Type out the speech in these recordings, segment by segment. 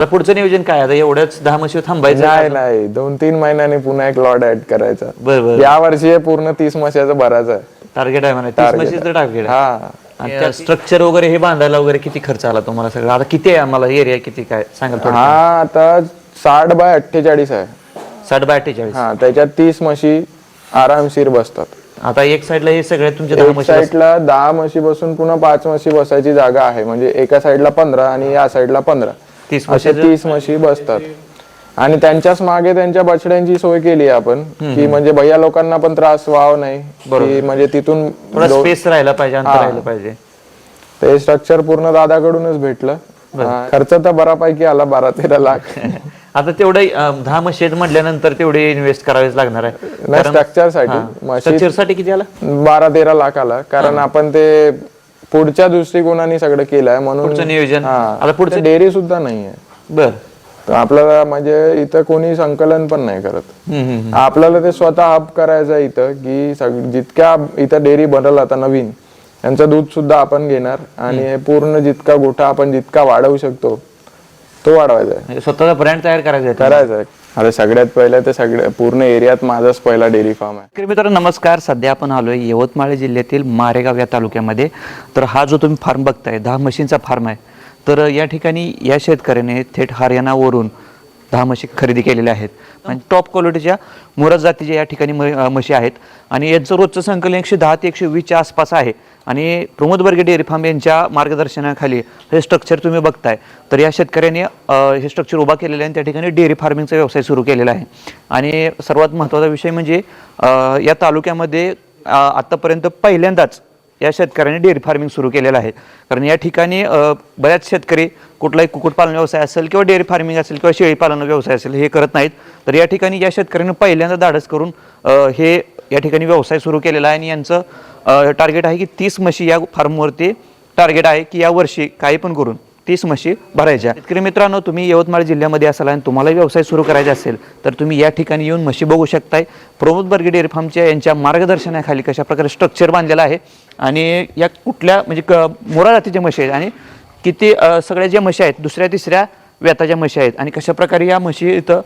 आता पुढचं नियोजन काय? आता एवढ्याच दहा म्हशी थांबायचं नाही नाही. दोन तीन महिन्यांनी पुन्हा एक लॉट ऍड करायचा. बरं बरं. या वर्षी हे पूर्ण तीस म्हशाचं भरायचं आहे. टार्गेट आहे म्हणा. तीस म्हशीचं टार्गेट आहे. हा. आणि त्या स्ट्रक्चर वगैरे हे बांधायला वगैरे किती खर्च आला तुम्हाला सगळं? आता किती आहे आम्हाला? एरिया किती काय? सांगा थोडं हा आता साठ बाय अठ्ठेचाळीस आहे. साठ बाय अठ्ठेचाळीस. हा त्याच्यात तीस म्हशी आरामशीर बसतात. आता एक साईडला हे सगळे तुमचे दहा एक म्हशी साईडला दहा म्हशी बसून पुन्हा पाच म्हशी बसायची जागा आहे. म्हणजे एका साईडला पंधरा आणि या साईडला पंधरा. तीस असे तीस म्हशी बसतात. आणि त्यांच्याच मागे त्यांच्या बछड्यांची सोय केली आपण की म्हणजे भैया लोकांना पण त्रास व्हावा नाही की म्हणजे तिथून थोडा स्पेस राहायला पाहिजे पाहिजे. ते स्ट्रक्चर पूर्ण दादाकडूनच भेटलं. खर्च तर बऱ्यापैकी आला बारा तेरा लाख. आता तेवढे दहा आहेत म्हटल्यानंतर तेवढे इन्व्हेस्ट करावेच लागणार आहे. स्ट्रक्चरसाठी. किती आला? बारा तेरा लाख आला. कारण आपण ते पुढच्या दृष्टिकोनाने सगळं केलंय म्हणून पुढचं नियोजन. आता पुढचं डेअरी सुद्धा नाहीये. बर. तर आपल्याला म्हणजे इथं कोणी संकलन पण नाही करत. आपल्याला ते स्वतः हब करायचं आहे इथं की सग- जितक्या इथं डेअरी बनल आता नवीन यांचं दूध सुद्धा आपण घेणार आणि हे पूर्ण जितका गोठा आपण जितका वाढवू शकतो तो वाढवायचा आहे. म्हणजे स्वतःचा ब्रँड तयार करायचा आहे. करायचा आहे. आता सगळ्यात पहिलं तर सगळ्या पूर्ण एरियात माझाच पहिला डेअरी फार्म आहे. शेतकरी मित्र नमस्कार. सध्या आपण आलोय यवतमाळ जिल्ह्यातील मारेगाव या तालुक्यामध्ये. तर हा जो तुम्ही फार्म बघताय दहा म्हशींचा फार्म आहे. तर या ठिकाणी या शेतकऱ्याने थेट हरियाणावरून दहा म्हशी खरेदी केलेल्या आहेत. आणि टॉप क्वालिटीच्या मुरत जातीच्या या ठिकाणी म- म्हशी आहेत. आणि याचं रोजचं संकलन एकशे दहा ते एकशे वीसच्या आसपास आहे. आणि प्रमोद बर्गे डेअरी फार्म यांच्या मार्गदर्शनाखाली हे स्ट्रक्चर तुम्ही बघताय. तर या शेतकऱ्याने हे स्ट्रक्चर उभा केलेलं आहे आणि त्या ठिकाणी डेअरी फार्मिंगचा व्यवसाय सुरू केलेला आहे. आणि सर्वात महत्त्वाचा विषय म्हणजे या तालुक्यामध्ये आत्तापर्यंत पहिल्यांदाच या शेतकऱ्यांनी डेअरी फार्मिंग सुरू केलेलं आहे. कारण या ठिकाणी बऱ्याच शेतकरी कुठलाही कुक्कुटपालन व्यवसाय असेल किंवा डेअरी फार्मिंग असेल किंवा शेळीपालन व्यवसाय असेल हे करत नाहीत. तर या ठिकाणी या शेतकऱ्यांनी पहिल्यांदा धाडस करून हे या ठिकाणी व्यवसाय सुरू केलेला आहे आणि यांचं टार्गेट आहे की तीस म्हशी या फार्मवरती टार्गेट आहे की या वर्षी काही पण करून तीस म्हशी भरायच्या. शेतकरी मित्रांनो तुम्ही यवतमाळ जिल्ह्यामध्ये असाल आणि तुम्हाला व्यवसाय सुरू करायचा असेल तर तुम्ही या ठिकाणी येऊन म्हशी बघू शकताय. प्रमोद बर्गे डेअरी फार्मच्या यांच्या मार्गदर्शनाखाली कशा प्रकारे स्ट्रक्चर बांधलेलं आहे आणि या कुठल्या म्हणजे क मोरा जातीच्या म्हशी आहेत आणि किती सगळ्या ज्या म्हशी आहेत दुसऱ्या तिसऱ्या व्याताच्या म्हशी आहेत आणि कशा प्रकारे या म्हशी इथं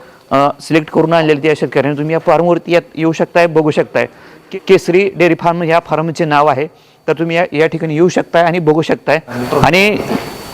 सिलेक्ट करून आणलेल्या त्या शेतकऱ्यांनी तुम्ही या फार्मवरती यात येऊ शकताय बघू शकताय. के- केसरी डेअरी फार्म या फार्मचे नाव आहे. तर तुम्ही या या ठिकाणी येऊ शकताय आणि बघू शकताय. आणि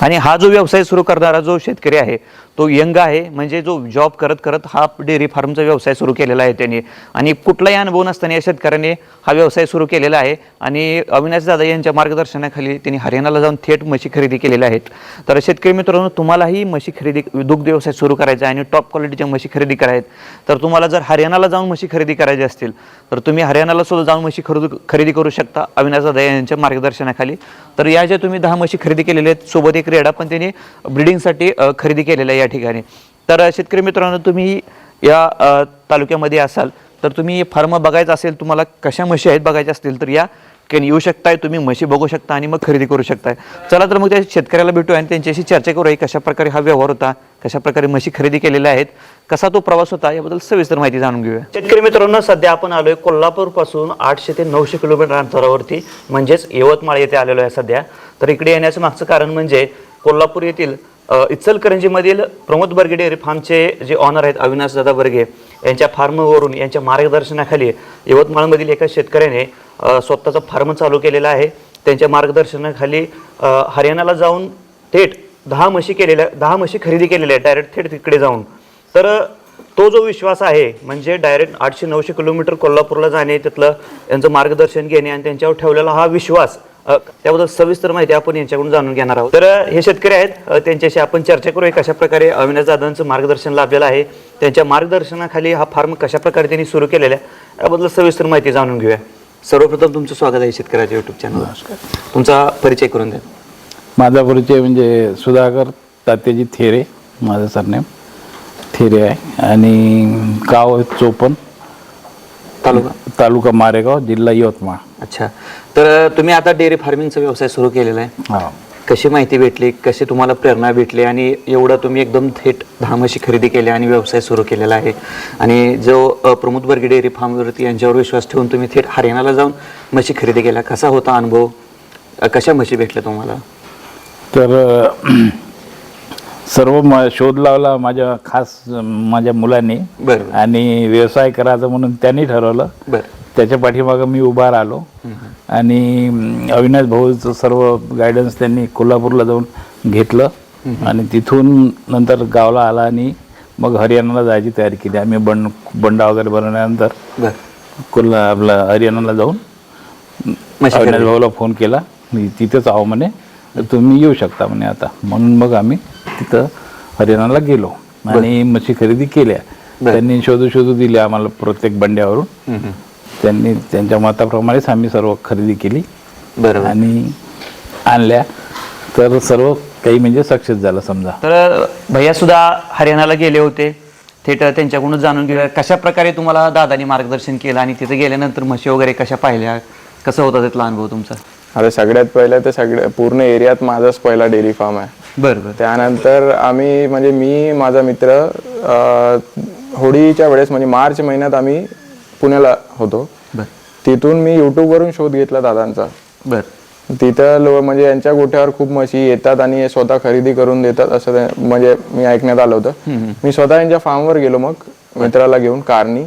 आणि हा जो व्यवसाय सुरू करणारा जो शेतकरी आहे तो यंग आहे म्हणजे जो जॉब करत करत हा डेअरी फार्मचा व्यवसाय सुरू केलेला आहे त्यांनी. आणि कुठलाही अनुभव नसताना या शेतकऱ्याने हा व्यवसाय सुरू केलेला आहे. आणि अविनाश दादा यांच्या मार्गदर्शनाखाली त्यांनी हरियाणाला जाऊन थेट म्हशी खरेदी केलेल्या आहेत. तर शेतकरी मित्रांनो तुम्हालाही म्हशी खरेदी दुग्ध व्यवसाय सुरू करायचा आहे आणि टॉप क्वालिटीच्या म्हशी खरेदी करायत. तर तुम्हाला जर हरियाणाला जाऊन म्हशी खरेदी करायची असतील तर तुम्ही हरियाणाला सुद्धा जाऊन म्हशी खरेदी खरेदी करू शकता अविनाश दादा यांच्या मार्गदर्शनाखाली. तर या ज्या तुम्ही दहा म्हशी खरेदी केलेल्या आहेत सोबत एक रेडा पण त्यांनी ब्रिडिंगसाठी खरेदी केलेला आहे या ठिकाणी. तर शेतकरी मित्रांनो तुम्ही या तालुक्यामध्ये असाल तर तुम्ही फार्म बघायचं असेल तुम्हाला कशा म्हशी आहेत बघायच्या असतील तर या ठिकाणी येऊ शकताय तुम्ही म्हशी बघू शकता आणि मग खरेदी करू शकताय. चला तर मग त्या शेतकऱ्याला भेटू आणि त्यांच्याशी चर्चा करू कशा प्रकारे हा व्यवहार होता कशा प्रकारे म्हशी खरेदी केलेल्या आहेत कसा तो प्रवास होता याबद्दल सविस्तर माहिती जाणून घेऊया. शेतकरी मित्रांनो सध्या आपण आलोय कोल्हापूरपासून आठशे ते नऊशे किलोमीटर अंतरावरती म्हणजेच यवतमाळ येथे आलेलो आहे सध्या. तर इकडे येण्याचं मागचं कारण म्हणजे कोल्हापूर येथील इचलकरंजीमधील प्रमोद बर्गे डेअरी फार्मचे जे ऑनर आहेत अविनाश दादा बर्गे यांच्या फार्मवरून यांच्या मार्गदर्शनाखाली यवतमाळमधील एका शेतकऱ्याने स्वतःचा फार्म चालू केलेला आहे. त्यांच्या मार्गदर्शनाखाली हरियाणाला जाऊन थेट दहा म्हशी केलेल्या दहा म्हशी खरेदी केलेल्या आहेत डायरेक्ट थेट तिकडे जाऊन. तर तो जो विश्वास आहे म्हणजे डायरेक्ट आठशे नऊशे किलोमीटर कोल्हापूरला जाणे तिथलं यांचं मार्गदर्शन घेणे आणि त्यांच्यावर ठेवलेला हा विश्वास त्याबद्दल सविस्तर माहिती आपण यांच्याकडून जाणून घेणार आहोत. तर हे शेतकरी आहेत. त्यांच्याशी आपण चर्चा करूया कशा प्रकारे अविनाश दादांचं मार्गदर्शन लाभलेलं आहे. त्यांच्या मार्गदर्शनाखाली हा फार्म कशा प्रकारे त्यांनी सुरू केलेला आहे याबद्दल सविस्तर माहिती जाणून घेऊया. सर्वप्रथम तुमचं स्वागत आहे शेतकऱ्याच्या युट्यूब चॅनल तुमचा परिचय करून द्या. माझा परिचय म्हणजे सुधाकर तात्याजी थेरे माझं सरनेम थेरे आहे. आणि गाव चोपन. तालुका? तालुका मारेगाव जिल्हा यवतमाळ. अच्छा. तर तुम्ही आता डेअरी फार्मिंगचा व्यवसाय सुरू केलेला आहे. कशी माहिती भेटली? कशी तुम्हाला प्रेरणा भेटली? आणि एवढं तुम्ही एकदम थेट दहा म्हशी खरेदी केल्या आणि व्यवसाय सुरू केलेला आहे. आणि जो प्रमोद बर्गे डेअरी फार्मवरती यांच्यावर विश्वास ठेवून तुम्ही थेट हरियाणाला जाऊन म्हशी खरेदी केल्या कसा होता अनुभव? कशा म्हशी भेटल्या तुम्हाला? तर सर्व म- शोध लावला माझ्या खास माझ्या मुलांनी. आणि व्यवसाय करायचा म्हणून त्यांनी ठरवलं. त्याच्या पाठीमागं मी उभा राहिलो. आणि अविनाश भाऊचं सर्व गायडन्स त्यांनी कोल्हापूरला जाऊन घेतलं. आणि तिथून नंतर गावाला आला आणि मग हरियाणाला जायची तयारी केली. आम्ही बंड बंडा वगैरे बनवल्यानंतर कोल्हा आपला हरियाणाला जाऊन अविनाश. भाऊला फोन केला. मी तिथेच आहो म्हणे. तुम्ही येऊ शकता म्हणे आता. म्हणून मग आम्ही तिथं हरियाणाला गेलो. आणि म्हशी खरेदी केल्या. त्यांनी शोधू शोधू दिले आम्हाला प्रत्येक बंड्यावरून. त्यांनी त्यांच्या मताप्रमाणेच आम्ही सर्व खरेदी केली. बरोबर आणि आणल्या. तर सर्व काही म्हणजे सक्सेस झालं समजा. तर भैया सुद्धा हरियाणाला गेले होते. थेट त्यांच्याकडूनच जाणून घेऊया. कशा प्रकारे तुम्हाला दादानी मार्गदर्शन केलं आणि तिथे गेल्यानंतर म्हशी वगैरे कशा पाहिल्या? कसं होता त्यातला अनुभव तुमचा? आता सगळ्यात पहिलं तर सगळ्या पूर्ण एरियात माझाच पहिला डेअरी फार्म आहे. बरं बरं. त्यानंतर आम्ही म्हणजे मी माझा मित्र अं, होळीच्या वेळेस म्हणजे मार्च महिन्यात आम्ही पुण्याला होतो. बरं. तिथून मी यूट्यूबवरून शोध घेतला दादांचा. बरं. तिथं लो म्हणजे यांच्या गोठ्यावर खूप म्हशी येतात आणि हे स्वतः खरेदी करून देतात असं ते- म्हणजे मी ऐकण्यात आलं होतं. मी स्वतः यांच्या फार्मवर गेलो मग मित्राला घेऊन कारनी.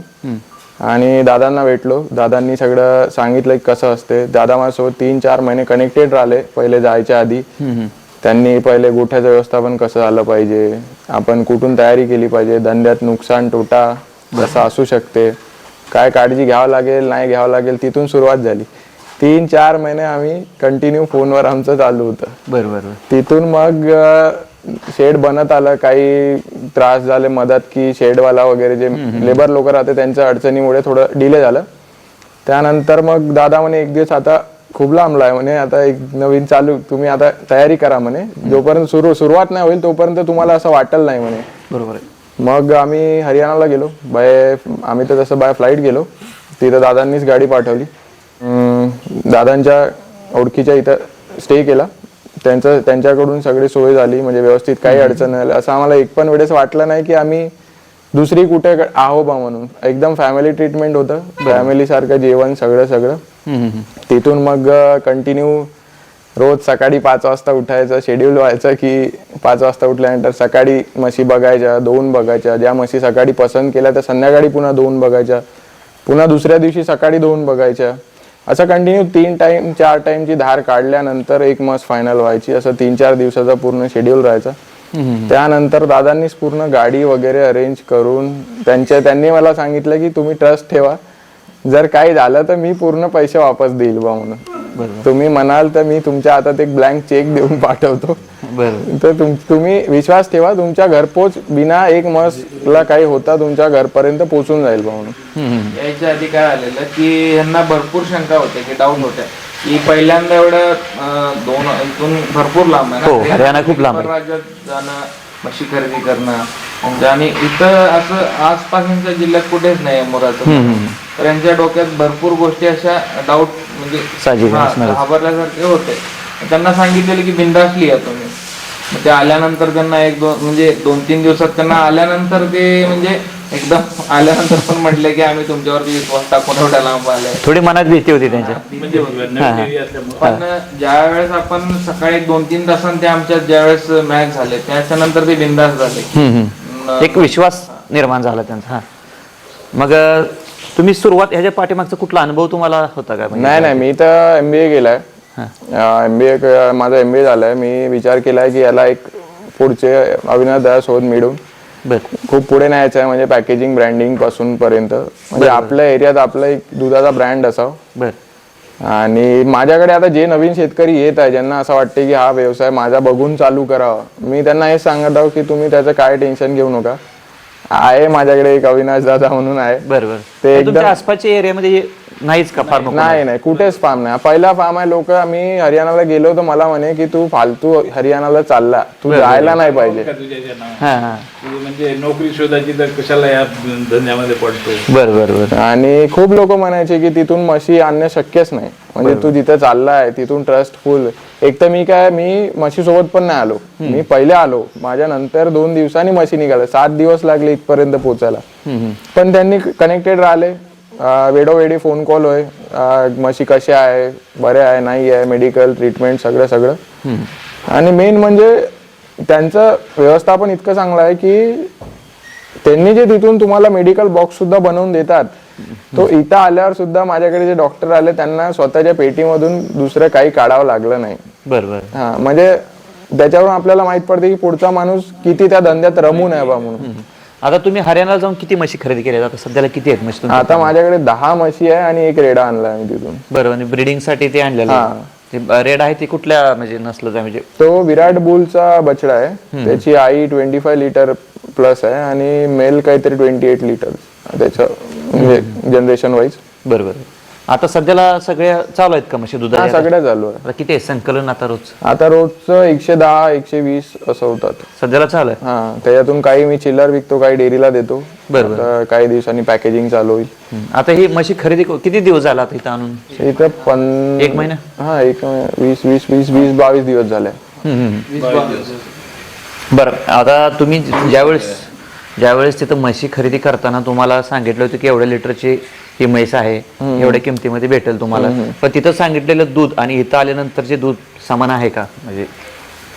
आणि दादांना भेटलो. दादांनी सगळं सांगितलं की कसं असते. दादा माझ्यासोबत तीन चार महिने कनेक्टेड राहिले पहिले जायच्या आधी. त्यांनी पहिले गोठ्याचं व्यवस्थापन कसं झालं पाहिजे? आपण कुठून तयारी केली पाहिजे? धंद्यात नुकसान तोटा कसं असू शकते? काय काळजी घ्यावं लागेल नाही घ्यावं लागेल तिथून सुरुवात झाली. तीन चार महिने आम्ही कंटिन्यू फोनवर आमचं चालू होतं. बरं बरं बरं. तिथून मग शेड बनत आलं काही त्रास झाले मदत की शेडवाला वगैरे जे लेबर लोक राहते त्यांच्या अडचणीमुळे थोडं डिले झालं. त्यानंतर मग दादा म्हणे एक दिवस आता खूप लांबला आहे म्हणे आता एक नवीन चालू तुम्ही आता तयारी करा म्हणे. जोपर्यंत सुरू सुरुवात नाही होईल तोपर्यंत तुम्हाला असं वाटेल नाही म्हणे. बरोबर आहे. मग आम्ही हरियाणाला गेलो बाय आम्ही तर तसं बाय फ्लाईट गेलो तिथं दादांनीच गाडी पाठवली. दादांच्या ओळखीच्या इथं स्टे केला. त्यांचं त्यांच्याकडून सगळी सोय झाली म्हणजे व्यवस्थित काही अडचण नाही आली. असं आम्हाला एक पण वेळेस वाटलं नाही की आम्ही दुसरी कुठे आहो बा म्हणून. एकदम फॅमिली ट्रीटमेंट होतं. फॅमिली सारखं जेवण सगळं सगळं. तिथून मग कंटिन्यू रोज सकाळी पाच वाजता उठायचं शेड्यूल व्हायचं की पाच वाजता उठल्यानंतर सकाळी म्हशी बघायच्या दोन बघायच्या. ज्या म्हशी सकाळी पसंत केल्या तर संध्याकाळी पुन्हा दोन बघायच्या. पुन्हा दुसऱ्या दिवशी सकाळी दोन बघायच्या. असं कंटिन्यू तीन टाइम चार टाइमची धार काढल्यानंतर एक मस फायनल व्हायची. असं तीन चार दिवसाचा पूर्ण शेड्यूल राहायचा. त्यानंतर दादांनीच पूर्ण गाडी वगैरे अरेंज करून त्यांच्या त्यांनी मला सांगितलं की तुम्ही ट्रस्ट ठेवा. जर काही झालं तर मी पूर्ण पैसे वापस देईल बा म्हणून. तुम्ही म्हणाल तर मी तुमच्या हातात एक ब्लँक चेक देऊन पाठवतो. तर तुम तुम्ही विश्वास ठेवा तुमच्या घरपोच बिना एक मसला काही होता तुमच्या घरपर्यंत पोहोचून जाईल बा म्हणून. यायच्या आधी काय आलेलं की यांना भरपूर शंका होत्या की डाऊट होत्या. की पहिल्यांदा एवढं दोन इथून भरपूर लांब आहे हो, हरियाणा खूप लांब आहे. राज्यात जाणं म्हशी खरेदी करणं म्हणजे आणि इथं असं आसपासच्या जिल्ह्यात कुठेच नाही आहे मोराचं. तर यांच्या डोक्यात भरपूर गोष्टी अशा डाऊट म्हणजे साहजिक हा, असणारच. घाबरल्यासारखे होते. त्यांना सांगितलेलं की बिंदासली या तुम्ही. मग ते आल्यानंतर त्यांना एक दोन म्हणजे दोन तीन दिवसात त्यांना आल्यानंतर ते म्हणजे एकदम आल्यानंतर पण म्हटले की आम्ही तुमच्यावरती विश्वास टाकून एवढ्या लांब आलाय. थोडी मनात भीती होती त्यांच्या म्हणजे नवीन area असल्यामुळे. पण ज्या वेळेस आपण सकाळी दोन तीन तासांनी ते आमच्या ज्या वेळेस मॅच झाले त्याच्यानंतर ते बिंदास झाले. हम्म, हम्म. एक विश्वास निर्माण झाला त्यांचा हा. मग अं, तुम्ही सुरुवात ह्याच्या पाठीमागचा कुठला अनुभव तुम्हाला होता का? म्हणजे नाही नाही मी तर एम बी ए केलाय. एम बी ए माझा एम बी ए झालाय. मी विचार केलाय की याला एक पुढचे अविनाश दया शोध मिळून बरं. खूप पुढे न्यायचं आहे म्हणजे पॅकेजिंग ब्रँडिंगपासून पर्यंत. म्हणजे आपल्या एरियात आपला एक दुधाचा ब्रँड असावा. बरं. आणि माझ्याकडे आता जे नवीन शेतकरी येत आहे ज्यांना असं वाटते की हा व्यवसाय माझा बघून चालू करावा मी त्यांना हेच सांगत आहो की तुम्ही त्याचं काय टेन्शन घेऊ नका. आहे माझ्याकडे एक अविनाश दादा म्हणून आहे. बरं बरं ते एकदम- तुमच्या आसपासच्या एरियामध्ये नाहीच का फार नको? नाही नाही कुठेच फार्म नाही. पहिला फार्म आहे लोक आम्ही हरियाणाला गेलो तर मला म्हणे की तू फालतू हरियाणाला चालला. तू जायला नाही पाहिजे. हां हां म्हणजे नोकरी शोधायची तर कशाला या धंद्यामध्ये पडतो बरं बरं बरं. आणि खूप लोक म्हणायचे की तिथून म्हशी आणणं शक्यच नाही. म्हणजे तू जिथे चाललाय तिथून ट्रस्टफुल एक तर मी काय मी म्हशी सोबत पण नाही आलो. मी पहिले आलो. माझ्या नंतर दोन दिवसांनी म्हशी निघाल्या. सात दिवस लागले इथपर्यंत पोहोचायला पण त्यांनी कनेक्टेड राहिले. वेळोवेळी फोन कॉल होय. म्हशी कशा आहे? बरे आहे? नाही आहे? मेडिकल ट्रीटमेंट सगळं सगळं. आणि मेन म्हणजे त्यांचं व्यवस्थापन इतकं चांगलं आहे की त्यांनी जे तिथून तुम्हाला मेडिकल बॉक्स सुद्धा बनवून देतात. तो इथं आल्यावर सुद्धा माझ्याकडे जे डॉक्टर आले त्यांना स्वतःच्या पेटीमधून दुसरं काही काढावं लागलं नाही. बरं बरं. हा म्हणजे त्याच्यावरून आपल्याला माहीत पडते की पुढचा माणूस किती त्या धंद्यात रमून आहे बा म्हणून. आता तुम्ही हरियाणाला जाऊन किती म्हशी खरेदी केल्या आता सध्याला किती आहेत म्हशी? आता माझ्याकडे दहा म्हशी आहे आणि एक रेडा आणलाय मी तिथून. बरं आणि ते आणलेलं आहे. ते रेड आहे ते कुठल्या म्हणजे नसलं म्हणजे? तो विराट बुलचा बछडा आहे. त्याची आई ट्वेंटी फाय लिटर प्लस आहे आणि मेल काहीतरी ट्वेंटी एट लिटर त्याचं म्हणजे जनरेशन वाईज बरं बरं. आता सध्याला सगळ्या चालू आहेत का म्हशी हा दुधाच्या सगळ्या चालू आहे आता किती आहे संकलन आता रोज आता रोजचं एकशे दहा एकशे वीस असं होतात. सध्याला चालू आहे? हा त्याच्यातून काही मी चिल्लर विकतो काही डेअरीला देतो. बरोबर. आता काही दिवसांनी पॅकेजिंग चालू होईल. हम्म. आता ही म्हशी खरेदी क- किती दिवस झाला आता इथं आणून? इथं पण एक महिना? हा एक वीस वीस वीस वीस बावीस दिवस झाले. बरं आता तुम्ही ज्यावेळेस ज्यावेळेस तिथं म्हशी खरेदी करताना तुम्हाला सांगितलं होतं की एवढ्या लिटरची ही म्हैस आहे एवढ्या किमतीमध्ये भेटेल तुम्हाला. पण तिथं सांगितलेलं दूध आणि इथं आल्यानंतरचे दूध समान आहे का? म्हणजे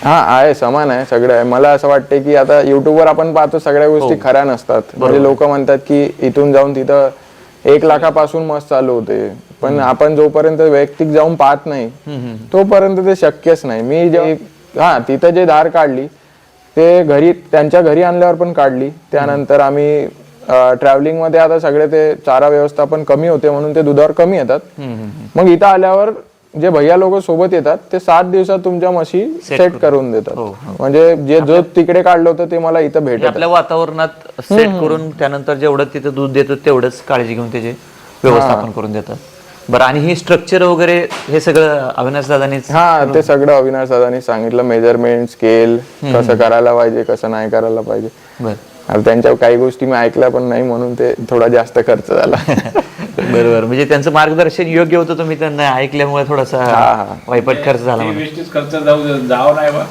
हा आहे समान आहे सगळं आहे. मला असं वाटतं की आता युट्यूबवर आपण पाहतो सगळ्या गोष्टी खऱ्या नसतात. म्हणजे लोक म्हणतात की इथून जाऊन तिथं एक लाखापासून मस्त चालू होते. पण आपण जोपर्यंत वैयक्तिक जाऊन पाहत नाही तोपर्यंत ते शक्यच नाही. मी जे हा तिथं जे धार काढली ते घरी त्यांच्या घरी आणल्यावर पण काढली. त्यानंतर आम्ही ट्रॅव्हलिंगमध्ये आता सगळे ते चारा व्यवस्थापन कमी होते म्हणून ते दुधावर कमी येतात. मग इथं आल्यावर जे भैया लोक सोबत येतात ते सात दिवसात तुमच्या म्हशी सेट करून. देतात. म्हणजे जे जो तिकडे काढलं होतं ते मला इथं भेटत आपल्या वातावरणात सेट करून त्यानंतर जेवढं तिथं दूध देतो तेवढंच काळजी घेऊन त्याचे व्यवस्थापन करून देतात. बरं आणि ही स्ट्रक्चर वगैरे हे सगळं अविनाश दादानीच हा ते सगळं अविनाश दादानी सांगितलं. मेजरमेंट स्केल कसं करायला पाहिजे कसं नाही करायला पाहिजे. त्यांच्या काही गोष्टी मी ऐकल्या पण नाही म्हणून ते थोडा जास्त खर्च झाला. बरोबर. म्हणजे त्यांचं मार्गदर्शन योग्य होतं तुम्ही त्यांना ऐकल्यामुळे थोडासा वाईपट खर्च झाला. वेस्टेज खर्च जाऊ जावं नाही बा.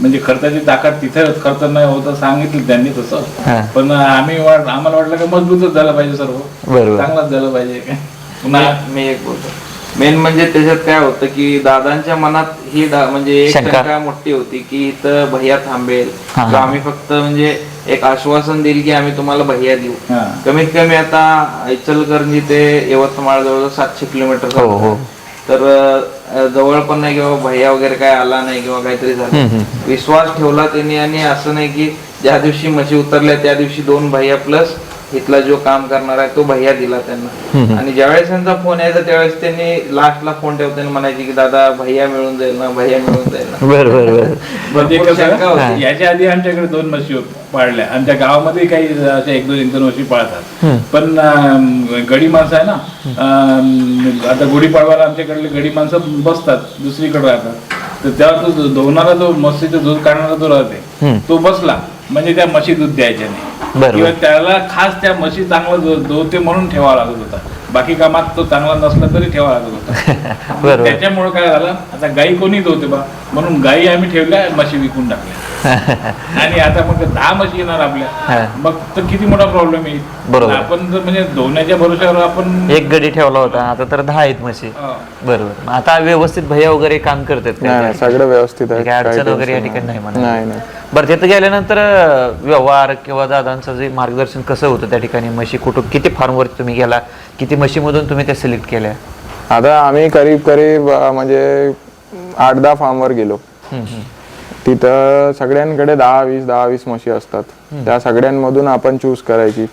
म्हणजे खर्चाची ताकद तिथे खर्च नाही होतं सांगितलं त्यांनी हा. तसं पण आम्ही आम्हाला वाटलं की मजबूतच झालं पाहिजे सर्व. बरोबर. चांगलाच झालं पाहिजे काय पुन्हा मी एक बोलतो. मेन म्हणजे त्याच्यात काय होतं की दादांच्या मनात ही म्हणजे एक शंका. मोठी होती की इथं भैया थांबेल. तर आम्ही फक्त म्हणजे एक आश्वासन देईल की आम्ही तुम्हाला भैया देऊ हा. कमीत कमी आता इचलकरंजी ते यवतमाळ जवळ सातशे किलोमीटर हो, हो. तर अं, जवळ पण नाही किंवा भैया वगैरे काय आला नाही किंवा काहीतरी झालं विश्वास ठेवला त्यांनी आणि असं नाही की ज्या दिवशी म्हशी उतरल्या त्या दिवशी दोन भैया प्लस इथला जो काम करणार आहे तो भैया दिला त्यांना. आणि ज्यावेळेस त्यांचा फोन यायचा त्यावेळेस त्यांनी लास्टला फोन ठेवताना म्हणायचे की दादा भैया मिळून जाईल ना भैया मिळून जाईल ना. बरं बरं बरं. भरपूर शंका कसं? होती. याच्या आधी आमच्याकडे दोन म्हशी पाळल्या. आमच्या गावामध्ये काही अशा एक दोन एक दोन म्हशी पाळतात. पण गडी माणसं आहे ना आता गुढीपाडवाला आमच्याकडले गडी माणसं बसतात दुसरीकडे राहतात. तर तेव्हा तो जो धुवणारा जो म्हशीचं दूध काढणारा जो राहते तो बसला. म्हणजे त्या म्हशी दूध द्यायच्या नाही. किंवा त्याला खास त्या म्हशी चांगलं दो- धुवते म्हणून ठेवावा लागत होता. बाकी कामात तो चांगला नसला तरी ठेवावा लागत होता. बरोबर. त्याच्यामुळे काय झालं? आता गाई कोणीच होते बा? म्हणून गाई आम्ही ठेवल्या म्हशी विकून टाकल्या. आणि आता मग दहा म्हशी येणार. आपल्या. मग तर किती मोठा प्रॉब्लेम येईल बरोबर. आपण जर म्हणजे धुवण्याच्या भरोश्यावर आपण एक गडी ठेवला होता आता तर दहा आहेत म्हशी. बरोबर. आता व्यवस्थित भैया वगैरे काम करतात सगळं व्यवस्थित अडचण वगैरे या ठिकाणी नाही म्हणा. नाही नाही. बरं तिथं गेल्यानंतर व्यवहार किंवा दादांचं जे मार्गदर्शन कसं होतं त्या ठिकाणी? म्हशी कुठं किती फार्मवरती तुम्ही गेला? किती म्हशीमधून तुम्ही त्या सिलेक्ट केल्या? आता आम्ही करीब करीब अं, म्हणजे आठ दहा फार्मवर गेलो. हम्म, हम्म. तिथं सगळ्यांकडे दहा वीस दहा वीस म्हशी असतात. त्या सगळ्यांमधून आपण चूज करायची.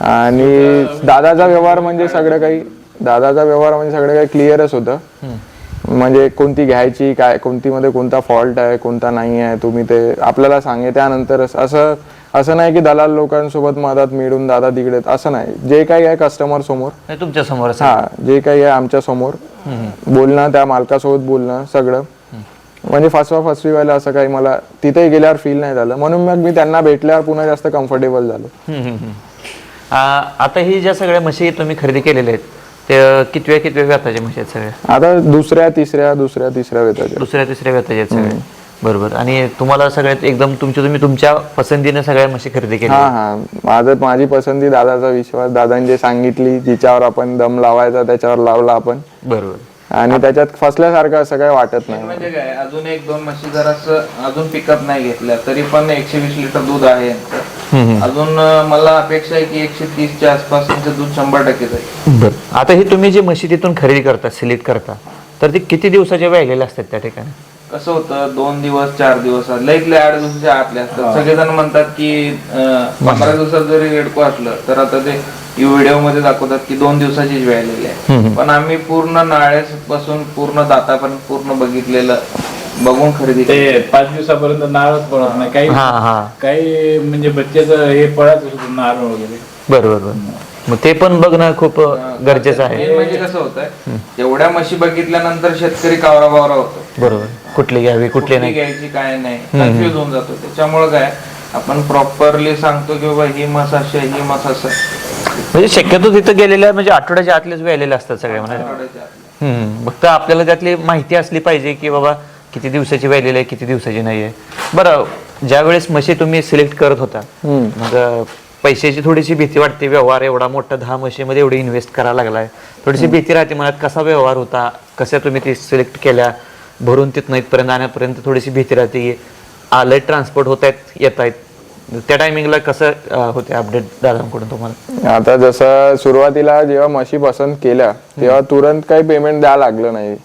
आणि दादाचा व्यवहार म्हणजे सगळं काही दादाचा व्यवहार म्हणजे सगळं काही क्लिअरच होतं. म्हणजे कोणती घ्यायची काय कोणती मध्ये कोणता फॉल्ट आहे कोणता नाही आहे तुम्ही ते आपल्याला सांगे. त्यानंतरच असं असं नाही की दलाल लोकांसोबत मदत मिळून दादा तिकडे असं नाही. जे काही आहे कस्टमर समोर. तुमच्यासमोर हा जे काही आहे आमच्यासमोर. बोलणं त्या मालकासोबत बोलणं सगळं. म्हणजे फसवा फसवी व्हायला असं काही मला तिथे गेल्यावर फील नाही झालं. म्हणून मग मी त्यांना भेटल्यावर पुन्हा जास्त कम्फर्टेबल झालो. आता ही ज्या सगळ्या म्हशी तुम्ही खरेदी केलेल्या आहेत ते कितव्या कितव्या व्याताच्या म्हशी आहेत सगळ्या आता दुसऱ्या तिसऱ्या दुसऱ्या तिसऱ्या वेताच्या दुसऱ्या तिसऱ्या व्याताच्या आहेत सगळ्या बरोबर. आणि तुम्हाला सगळ्यात एकदम तुमच्या तुम्ही तुमच्या पसंतीने सगळ्या म्हशी खरेदी केल्या हा हा. माझं माझी पसंती दादाचा विश्वास. दादांनी जे सांगितली जिच्यावर आपण दम लावायचा त्याच्यावर लावला आपण. बरोबर. आणि त्याच्यात फसल्यासारखं असं काही वाटत नाही. म्हणजे काय अजून एक दोन म्हशी जर असं अजून पिकअप नाही घेतल्या तरी पण एकशे वीस लिटर दूध आहे. यांचं. अजून मला अपेक्षा आहे की एकशे तीसच्या आसपास त्यांचं दूध शंभर टक्के जाईल. बरं. आता हे तुम्ही जे म्हशी तिथून खरेदी करता सिलेक्ट करता तर ते किती दिवसाचे व्यायलेले असतात त्या ठिकाणी? कसं होतं दोन दिवस चार दिवस लईतले आठ दिवसाच्या आतले असतात. सगळेजण म्हणतात की पंधरा दिवसात जरी रेडको असलं तर आता ते व्हिडिओमध्ये दाखवतात की दोन दिवसाचीच वेळ आलेली आहे. पण आम्ही पूर्ण नाळेस पासून पूर्ण दातापर्यंत पूर्ण बघितलेलं बघून खरेदी. ते पाच दिवसापर्यंत नारळच पडत नाही. काही हा हा. काही म्हणजे बच्चेचं हे पडत होतं नारळ वगैरे. बरोबर बरोबर. मग ते पण बघणं खूप गरजेचं आहे. म्हणजे कसं होतंय जेवढ्या म्हशी बघितल्यानंतर शेतकरी कावरा बावरा होतो. बरोबर. कुठली घ्यावी कुठली कुठली नाही. घ्यायची काय नाही. कन्फ्युज होऊन जातो. त्याच्यामुळे काय आपण प्रॉपरली सांगतो की बाबा ही मस अशी आहे, ही मस असं. म्हणजे शक्यतो तिथं गेलेल्या म्हणजे आठवड्याच्या आतलेच व्यायलेले असतात सगळ्या म्हणजे. फक्त आपल्याला त्यातली माहिती असली पाहिजे की बाबा किती दिवसाची व्यायलेली आहे किती दिवसाची नाही आहे. बरं ज्या वेळेस म्हशी तुम्ही सिलेक्ट करत होता मग पैशाची थोडीशी भीती वाटते व्यवहार एवढा मोठा दहा म्हशीमध्ये एवढी इन्व्हेस्ट करायला लागलाय. थोडीशी भीती राहते मनात कसा व्यवहार होता कशा तुम्ही ती सिलेक्ट केल्या भरून तिथनं इथपर्यंत आणण्यापर्यंत थोडीशी भीती राहते की आलंय ट्रान्सपोर्ट होत आहेत येत आहेत त्या टायमिंगला कसं होते अपडेट दादांकडून तुम्हाला? आता जसं सुरुवातीला जेव्हा म्हशी पसंत केल्या तेव्हा तुरंत काही पेमेंट द्यायला लागलं नाही.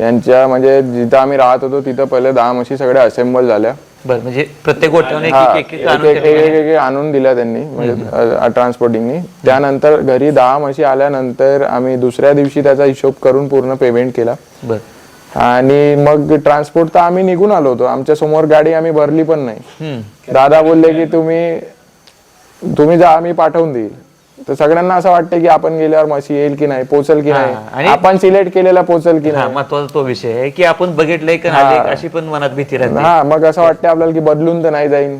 यांच्या म्हणजे जिथं आम्ही राहत होतो तिथं पहिले दहा म्हशी सगळ्या असेंबल झाल्या. बरं म्हणजे प्रत्येक एक एक आणून दिल्या त्यांनी म्हणजे ट्रान्सपोर्टिंगनी त्यानंतर घरी दहा म्हशी आल्यानंतर आम्ही दुसऱ्या दिवशी त्याचा हिशोब करून पूर्ण पेमेंट केला. बरं. आणि मग ट्रान्सपोर्ट तर आम्ही निघून आलो होतो. आमच्यासमोर गाडी आम्ही भरली पण नाही. दादा बोलले की तुम्ही तुम्ही जा आम्ही पाठवून देईल. तर सगळ्यांना असं वाटतं की आपण गेल्यावर म्हशी येईल की नाही पोचल की आणि- नाही. आपण सिलेक्ट केलेला पोचल की नाही. महत्त्वाचा तो विषय आहे की आपण बघितलंय का नाही अशी पण मनात भीती राहते. हा मग असं वाटतं आपल्याला की बदलून तर नाही जाईन.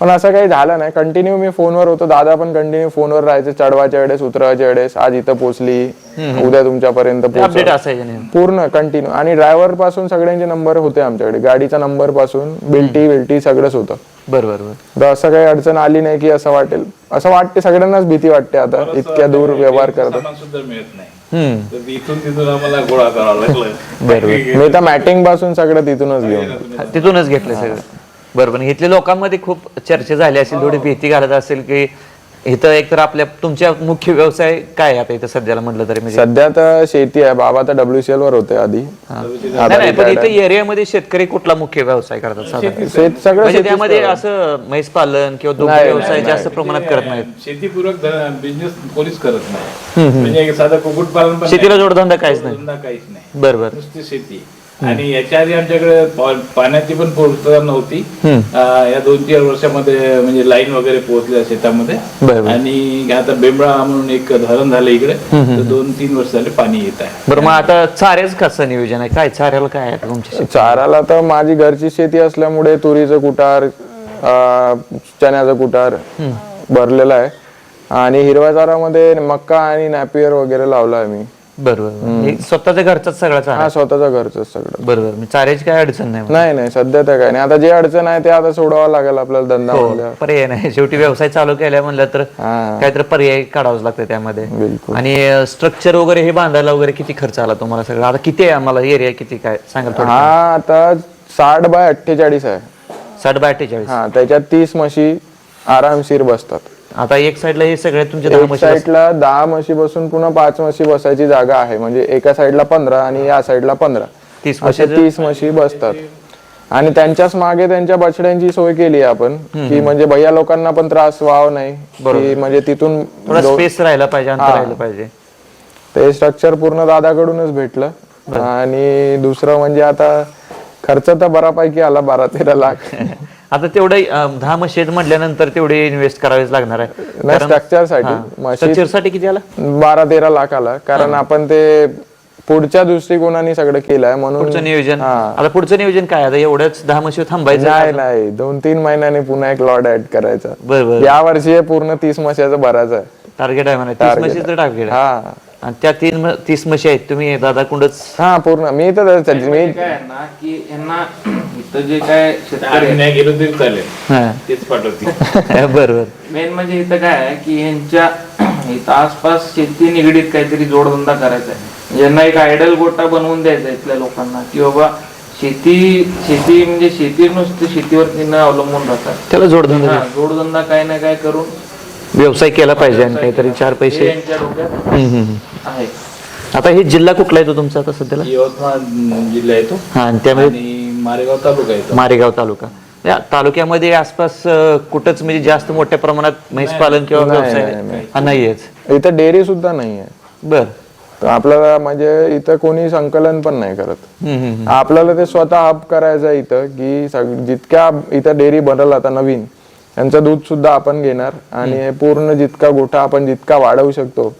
पण असं काही झालं नाही. कंटिन्यू मी फोनवर होतो. दादा पण कंटिन्यू फोनवर राहायचे चढवायच्या वेळेस उतरवायच्या वेळेस. आज इथं पोचली. उद्या तुमच्यापर्यंत. अपडेट असायचे पूर्ण कंटिन्यू आणि ड्रायव्हरपासून सगळ्यांचे नंबर होते आमच्याकडे. गाडीचा नंबरपासून बिल्टी बिल्टी सगळंच होतं. बरोबर बरोबर तर असं काही अडचण आली नाही की असं वाटेल. असं वाटते सगळ्यांनाच भीती वाटते आता इतक्या दूर व्यवहार करतात. सामान सुद्धा मिळत नाही. हम्म. तर इथून तिथून आम्हाला गोळा करावा लागलं. बरोबर मी तर मॅटिंगपासून सगळं तिथूनच घेऊन. हा, तिथूनच घेतलं सगळं. बरोबर इथल्या लोकांमध्ये खूप चर्चा झाली असेल थोडी भीती घालत असेल की इथं एक तर आपल्या तुमच्या मुख्य व्यवसाय काय आहे आता इथं सध्याला म्हटलं तरी? म्हणजे सध्या तर शेती आहे. बाबा तर डब्ल्यूसीएल वर होते आधी. नाही, नाही पण इथं एरियामध्ये शेतकरी कुठला मुख्य व्यवसाय करतात साधारण? शेत सगळं म्हणजे त्यामध्ये असं म्हैस पालन किंवा दुग्ध व्यवसाय जास्त प्रमाणात करत नाहीत? शेतीपूरक बिझनेस कोणीच करत नाही. म्हणजे साधं कुक्कुटपालन पण शेतीला जोडधंदा काहीच नाही. धंदा काहीच नाही. बरं बरं. नुसती शेती. आणि याच्या आधी आमच्याकडे पाण्याची पण पूर्तता नव्हती. या दोन चार वर्षामध्ये म्हणजे लाईन वगैरे पोहोचल्या शेतामध्ये. आणि आता बेंबळा म्हणून एक धरण झालं इकडे. तर दोन तीन वर्ष झाले पाणी येत आहे. बरं मग आता चाऱ्याच कसं नियोजन आहे? काय चाऱ्याला काय आहे तुमच्या तर माझी घरची शेती असल्यामुळे तुरीचं कुटार चण्याचं कुटार भरलेलं आहे. आणि हिरव्या चारामध्ये मक्का आणि नॅपियर वगैरे लावला आहे मी. बरोबर स्वतःच्या घरचाच सगळा चारा हा स्वतःच्या घरचं सगळं. बरोबर मी चाऱ्याची काय अडचण नाही नाही नाही सध्या तर काय नाही. आता जे अडचण आहे ते आता सोडावं लागेल आपल्याला धंदा म्हणल्यावर. हो, पर्याय नाही. शेवटी व्यवसाय चालू केला म्हणलं तर हा. काहीतरी पर्याय काढावंच लागतं त्यामध्ये. बिलकुल. आणि स्ट्रक्चर वगैरे हे बांधायला वगैरे किती खर्च आला तुम्हाला सगळं? आता किती आहे आम्हाला? एरिया किती? काय? सांगाल थोडं. हा आता साठ बाय अठ्ठेचाळीस आहे. साठ बाय अठ्ठेचाळीस. हा त्याच्यात तीस म्हशी आरामशीर बसतात. आता एक साईडला हे सगळे तुमचे दहा एक म्हशी साईडला दहा म्हशी बसून पुन्हा पाच म्हशी बसायची जागा आहे. म्हणजे एका साईडला पंधरा आणि या साईडला पंधरा. तीस अशा तीस म्हशी बसतात. आणि त्यांच्याच मागे त्यांच्या बछड्यांची सोय केली आहे आपण की म्हणजे भैया लोकांना पण त्रास व्हावा नाही की म्हणजे तिथून थोडा स्पेस राहायला पाहिजे अंतर राहिलं पाहिजे. ते स्ट्रक्चर पूर्ण दादाकडूनच भेटलं. आणि दुसरं म्हणजे आता खर्च तर बऱ्यापैकी आला बारा तेरा लाख. आता तेवढे दहा म्हशी आहेत म्हटल्यानंतर तेवढे इन्व्हेस्ट करावेच लागणार आहे. नाही स्ट्रक्चरसाठी म्हशी स्ट्रक्चरसाठी किती आला? बारा तेरा लाख आला. कारण आपण ते पुढच्या दृष्टिकोनाने सगळं केलंय म्हणून पुढचं नियोजन. हा. आता पुढचं नियोजन काय? आता एवढंच दहा म्हशी थांबायचं नाही नाही. दोन तीन महिन्याने पुन्हा एक लॉट ऍड करायचा. बरं बरं. या वर्षी हे पूर्ण तीस म्हशाचं भरायचं आहे. टार्गेट आहे म्हणा. तीस टार्गेट हा. आणि त्या तीन म- तीस म्हशी आहेत. तुम्ही दादा कुंडच? हा पूर्ण. मी तर मी काय आहे ना की यांना इथं जे काय शेतकरी आम्ही नाही गेलो तरी चालेल. हा. तेच पाठवतील. बरोबर मेन म्हणजे इथं काय आहे की यांच्या इथं आसपास शेती निगडीत काहीतरी जोडधंदा करायचा आहे. ज्यांना एक आयडल गोटा बनवून द्यायचा आहे इथल्या लोकांना की बाबा शेती शेती म्हणजे शेती नुसती शेतीवरती न अवलंबून राहतात. त्याला जोडधंदा हा, जोडधंदा काय ना काय करून व्यवसाय केला पाहिजे आणि काहीतरी चार पैसे. यांच्या डोक्यात हम्म, हम्म, हम्म. आहे. आता हे जिल्हा कुठला येतो तुमचा आता सध्याला? यवतमाळ जिल्हा येतो. हा आणि त्यामध्ये आणि मारेगाव तालुका येतो. मारेगाव तालुका. या तालुक्यामध्ये आसपास अं, कुठंच म्हणजे जास्त मोठ्या प्रमाणात म्हैस पालन किंवा नाही, व्यवसाय. हा नाहीयेच. इथं डेअरी सुद्धा नाही आहे. बर. तर आपल्याला म्हणजे इथं कोणी संकलन पण नाही करत. हम्म, हम्म, हम्म. आपल्याला ते स्वतः हब करायचं आहे इथं की सग- जितक्या इथं डेअरी बनल आता नवीन यांचं दूध सुद्धा आपण घेणार आणि हे पूर्ण जितका गोठा आपण जितका वाढवू शकतो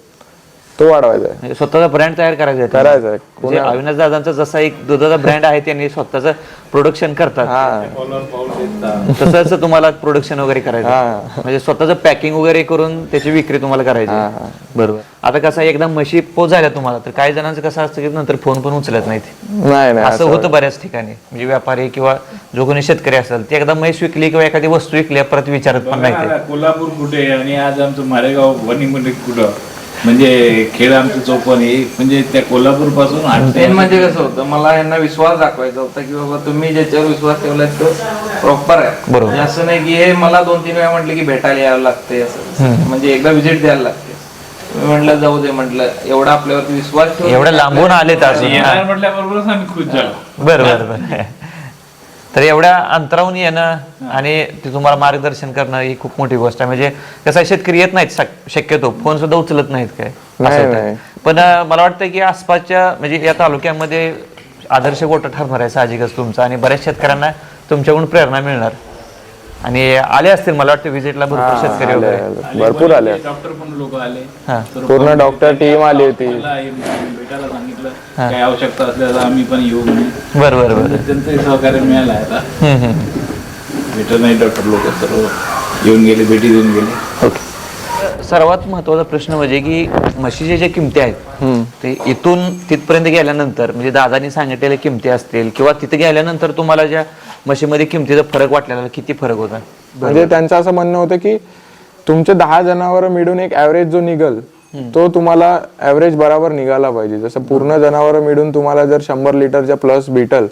तो वाढवायचा आहे. म्हणजे स्वतःचा ब्रँड तयार करायचा आहे करायचा आहे. म्हणजे अविनाश दादांचा जसा एक दुधाचा ब्रँड आहे त्यांनी स्वतःच प्रोडक्शन करतात. हा. तसंच तुम्हाला प्रोडक्शन वगैरे करायचं हा. म्हणजे स्वतःच पॅकिंग वगैरे करून त्याची विक्री तुम्हाला करायची बरोबर. आता कसं आहे, एकदा म्हशी पोच झाल्या तुम्हाला तर काही जणांचं कसं असतं की नंतर फोन पण उचलत नाहीत. नाही नाही असं होतं बऱ्याच ठिकाणी. म्हणजे व्यापारी किंवा जो कोणी शेतकरी असेल ते एकदा म्हैस विकली किंवा एखादी वस्तू विकली परत विचारत पण नाही ते. कोल्हापूर कुठे आणि आज आमचं मारेगाव वणीमध्ये कुठं? म्हणजे खेळ आमचं चौपन हे म्हणजे त्या कोल्हापूरपासून मेन म्हणजे कसं होतं मला यांना विश्वास दाखवायचा होता की बाबा तुम्ही ज्याच्यावर विश्वास ठेवलाय तो प्रॉपर आहे. बरोबर. म्हणजे असं नाही की हे मला दोन तीन वेळा म्हटलं की भेटायला यावं लागते असं. म्हणजे एकदा विजिट द्यायला लागते मी म्हटलं जाऊ दे म्हटलं. एवढा आपल्यावरती विश्वास ठेवून एवढ्या लांबून आलेत अजून येणार म्हटल्याबरोबरच आम्ही खुश झालो. बर बर बर तर एवढ्या अंतरावून येणं आणि ते तुम्हाला मार्गदर्शन करणं ही खूप मोठी गोष्ट आहे. म्हणजे कसं आहे, शेतकरी येत नाहीत शक- शक्यतो. फोन सुद्धा उचलत नाहीत काय? असं नाही, होतं. नाही. पण अं, मला वाटतं की आसपासच्या म्हणजे या तालुक्यामध्ये आदर्श गोटा ठरणार आहे साहजिकच तुमचा. आणि बऱ्याच शेतकऱ्यांना तुमच्याकडून प्रेरणा मिळणार. आणि आले असतील मला वाटतं व्हिजिटला भरपूर शेतकरी वगैरे. आले. भरपूर आले. डॉक्टर पण लोक आले. हा. पूर्ण डॉक्टर टीम आली होती. मला हे भेटायला सांगितलं काय आवश्यकता असल्यास आम्ही पण येऊ म्हणे बरं बरं बरं. त्यांचंही सहकार्य मिळालं आहे आता. हम्म, हम्म. भेटरनरी डॉक्टर लोक सर्व येऊन गेले भेटी देऊन गेले. सर्वात महत्त्वाचा प्रश्न म्हणजे की म्हशीचे जे किमती आहेत ते इथून तिथपर्यंत गेल्यानंतर म्हणजे दादानी सांगितलेल्या किमती असतील किंवा तिथे गेल्यानंतर तुम्हाला ज्या म्हशीमध्ये किमतीचा फरक वाटलेला किती फरक होता? म्हणजे त्यांचं असं म्हणणं होतं की तुमचे दहा जनावर मिळून एक ऍव्हरेज जो निघल तो तुम्हाला ऍव्हरेज बराबर निघाला पाहिजे. जसं पूर्ण जनावर मिळून तुम्हाला जर शंभर लिटरच्या प्लस भेटल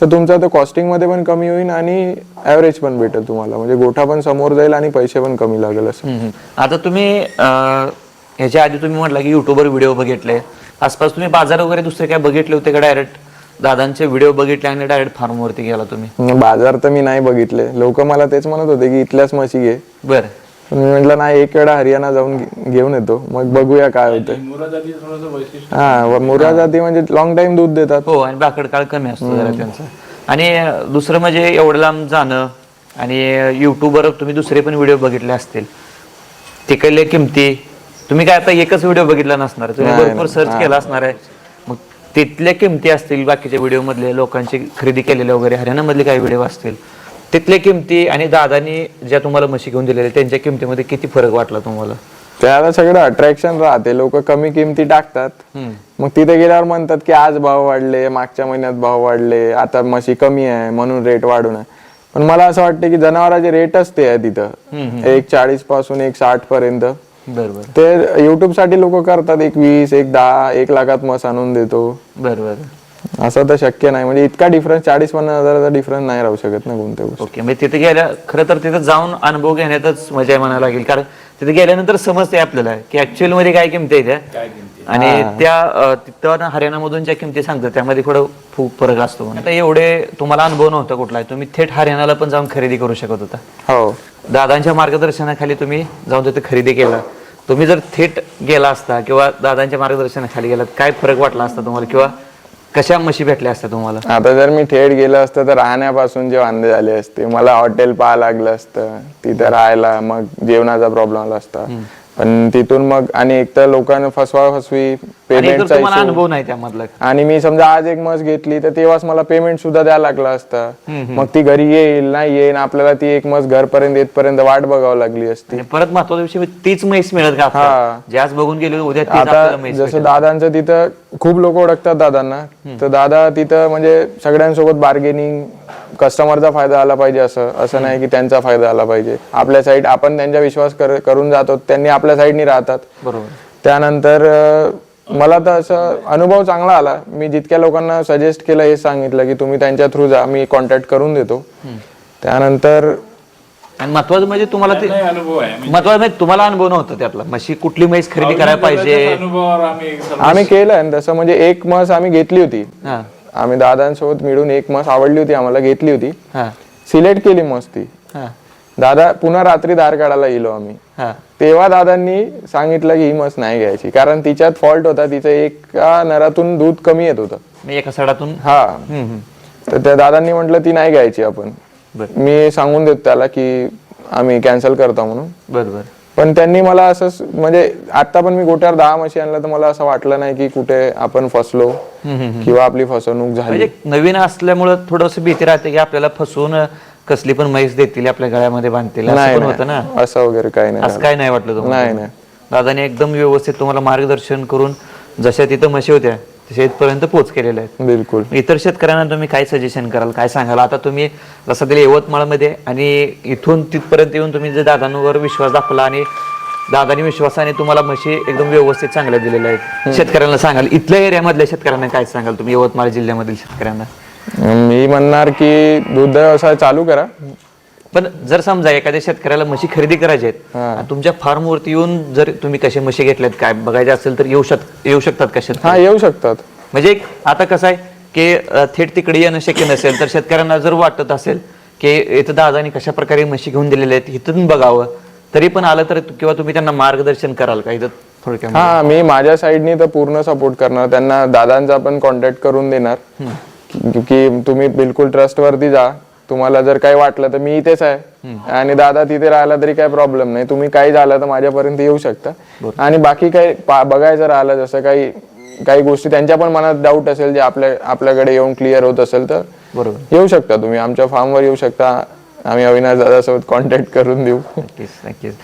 तर तुमचा तो कॉस्टिंगमध्ये पण कमी होईल आणि ऍव्हरेज पण भेटेल तुम्हाला. म्हणजे गोठा पण समोर जाईल आणि पैसे पण कमी लागेल असं. आता तुम्ही ह्याच्या आधी तुम्ही म्हटलं की युट्यूबवर व्हिडिओ बघितले. आसपास तुम्ही बाजार वगैरे दुसरे काय बघितले होते का डायरेक्ट दादांचे व्हिडिओ बघितले आणि डायरेक्ट फार्मवरती गेला तुम्ही. बाजार तर मी नाही बघितले. लोक मला तेच म्हणत होते की इथल्याच म्हशी घे. बरं. पण मी म्हटलं नाही एक वेळा हरियाणा जाऊन घे- घेऊन येतो. मग बघूया काय होतं मुरादाची थोडंसं वैशिष्ट्य. हा व मुरा जाती म्हणजे लॉंग टाइम दूध देतात. हो आणि बाकड काळ कमी असतो जरा त्यांचा. आणि अं, दुसरं म्हणजे एवढं लांब जाणं आणि युट्यूबवर तुम्ही दुसरे पण व्हिडिओ बघितले असतील. तिकडले किमती. तुम्ही काय आता एकच व्हिडिओ बघितला नसणार. तुम्ही भरपूर सर्च केला असणार आहे. तिथल्या किमती असतील बाकीच्या व्हिडिओ मधले लोकांची खरेदी केलेले वगैरे हरियाणामधले काही व्हिडिओ असतील तिथल्या किमती आणि दादानी ज्या तुम्हाला म्हशी घेऊन दिलेल्या त्यांच्या किमतीमध्ये किती फरक वाटला तुम्हाला? त्याला सगळं अट्रॅक्शन राहते. लोक कमी किमती टाकतात. मग तिथे गेल्यावर म्हणतात की आज भाव वाढले मागच्या महिन्यात भाव वाढले आता म्हशी कमी आहे म्हणून रेट वाढून आहे. पण मला असं वाटतं की जनावरांचे रेटच ते आहे तिथं. एक चाळीसपासून एक साठ पर्यंत. बरोबर ते युट्यूबसाठी लोक करतात एक वीस एक दहा एक लाखात मस आणून देतो. बरोबर असं तर शक्य नाही. म्हणजे इतका डिफरन्स चाळीस पन्नास हजाराचा डिफरन्स नाही राहू शकत ना कोणत्या गोष्टी. ओके म्हणजे तिथे गेल्या खरं तर तिथे जाऊन अनुभव घेण्यातच मजा आहे म्हणायला लागेल. कारण तिथे गेल्यानंतर समजते आपल्याला की ऍक्च्युअलमध्ये काय किमती आहे त्या आणि त्या अं, तिथं ना हरियाणामधून ज्या किमती सांगतात त्यामध्ये थोडं खूप फरक असतो. आता एवढे तुम्हाला अनुभव नव्हता कुठला तुम्ही थेट हरियाणाला पण जाऊन खरेदी करू शकत होता. हो. दादांच्या मार्गदर्शनाखाली तुम्ही जाऊन तिथे खरेदी केला. तुम्ही जर थेट गेला असता किंवा दादांच्या मार्गदर्शनाखाली गेलात काय फरक वाटला असता तुम्हाला? किंवा कशा म्हशी भेटल्या असत्या तुम्हाला? आता जर मी थेट गेलो असतं तर राहण्यापासून जे वांदे झाले असते मला हॉटेल पाहा लागलं असतं तिथं राहायला मग जेवणाचा प्रॉब्लेम आला असता. पण तिथून मग आणि एक तर लोकांना फसवा फसवी आणि पेमेंटचा तुम्हाला अनुभव नाही त्यामधला. आणि मी समजा आज एक मस घेतली तर तेव्हाच मला पेमेंट सुद्धा द्यायला लागला असता. मग ती घरी येईल नाही येईल आपल्याला ती एक मस घरपर्यंत येतपर्यंत वाट बघावं लागली असती. आणि परत महत्त्वाचा विषय म्हणजे तीच म्हैस मिळत का आपल्याला? हा. बघून गेले उद्या तीच आपल्याला आता म्हैस जसं दादांचं तिथं खूप लोक ओळखतात दादांना. तर दादा तिथं म्हणजे सगळ्यांसोबत बार्गेनिंग कस्टमरचा फायदा आला पाहिजे असं असं नाही की त्यांचा फायदा आला पाहिजे. आपल्या साईड आपण त्यांच्या विश्वास कर करून जातो त्यांनी आपल्या साईडनी राहतात. बरोबर. त्यानंतर मला तर असं अनुभव चांगला आला. मी जितक्या लोकांना सजेस्ट केलं हे सांगितलं की तुम्ही त्यांच्या थ्रू जा मी कॉन्टॅक्ट करून देतो. त्यानंतर आणि महत्वाचं म्हणजे तुम्हाला ते नाही अनुभव आहे. महत्वाचं म्हणजे तुम्हाला अनुभव नव्हता त्यातला. म्हशी कुठली म्हैस खरेदी करायला पाहिजे? अनुभवावर आम्ही केलं तसं म्हणजे एक म्हस आम्ही घेतली होती. हा. आम्ही दादांसोबत मिळून एक म्हस आवडली होती आम्हाला घेतली होती. सिलेक्ट केली म्हस ती दादा पुन्हा रात्री दार काढायला गेलो आम्ही. तेव्हा दादांनी सांगितलं की ही म्हस नाही घ्यायची कारण तिच्यात फॉल्ट होता तिचं एका नरातून दूध कमी येत होतं. मी एका सडातून? हा. तर त्या दादांनी म्हटलं ती नाही घ्यायची आपण. मी सांगून देतो त्याला की आम्ही कॅन्सल करतो म्हणून. बर बर. पण त्यांनी मला असं म्हणजे आता पण मी गोट्यावर दहा म्हशी आणलं तर मला असं वाटलं नाही की कुठे आपण फसलो किंवा आपली फसवणूक झाली. म्हणजे नवीन असल्यामुळं थोडस भीती राहते की आपल्याला फसवून कसली पण म्हैस देतील आपल्या गळ्यामध्ये बांधतील असं नाही पण होतं ना? नाही. असं वगैरे काही नाही असं काय नाही वाटलं तुम्हाला? नाही नाही. दादाने एकदम व्यवस्थित तुम्हाला मार्गदर्शन करून जशा तिथं म्हशी होत्या तशा इथपर्यंत पोच केलेल्या आहेत. बिलकुल. इतर शेतकऱ्यांना तुम्ही काय सजेशन कराल काय सांगाल? आता तुम्ही जसं दिले यवतमाळमध्ये आणि इथून तिथपर्यंत येऊन तुम्ही जे दादांवर विश्वास दाखवला आणि दादानी विश्वासाने तुम्हाला म्हशी एकदम व्यवस्थित चांगल्या दिलेल्या आहेत. शेतकऱ्यांना सांगाल इथल्या एरियामधल्या शेतकऱ्यांना काय सांगाल तुम्ही? यवतमाळ जिल्ह्यामधील शेतकऱ्यांना. मी म्हणणार की दुग्ध व्यवसाय चालू करा. पण जर समजा एखाद्या शेतकऱ्याला म्हशी खरेदी करायच्या आहेत आणि तुमच्या फार्मवरती येऊन जर तुम्ही कसे म्हशी घेतल्यात काय बघायचे असेल तर येऊ शक येऊ शकतात का शेतकरी? हा येऊ शकतात. म्हणजे एक आता कसं आहे की अ, थेट तिकडे येणं शक्य नसेल तर शेतकऱ्यांना जर वाटत असेल की इथं दादानी कशा प्रकारे म्हशी घेऊन दिलेल्या आहेत इथून बघावं तरी पण आलं तर किंवा तुम्ही त्यांना मार्गदर्शन कराल का? इथं थोडक्यात हा मी माझ्या साईडनी तर पूर्ण सपोर्ट करणार. त्यांना दादांचा पण कॉन्टॅक्ट करून देणार. की की तुम्ही बिलकुल ट्रस्ट वरती जा. तुम्हाला जर काही वाटलं तर मी इथेच आहे. आणि दादा तिथे राहिला तरी काही प्रॉब्लेम नाही. तुम्ही काही झालं तर माझ्यापर्यंत येऊ शकता. आणि बाकी काही बघायचं राहिलं जसं काही काही गोष्टी त्यांच्या पण मनात डाऊट असेल जे आपल्या आपल्याकडे येऊन क्लिअर होत असेल तर बरोबर. येऊ शकता तुम्ही. आमच्या फार्मवर येऊ शकता. आम्ही अविनाश दादासोबत कॉन्टॅक्ट करून देऊ. नक्कीच नक्कीच.